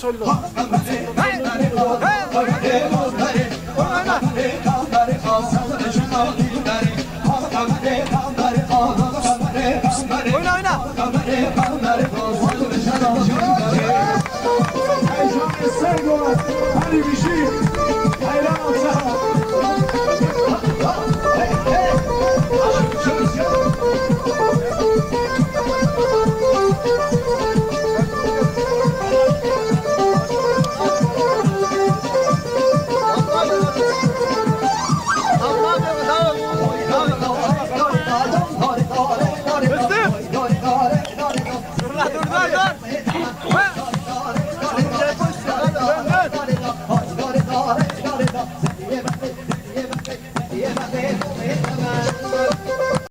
çölde. Oyna oyna. Dön dön.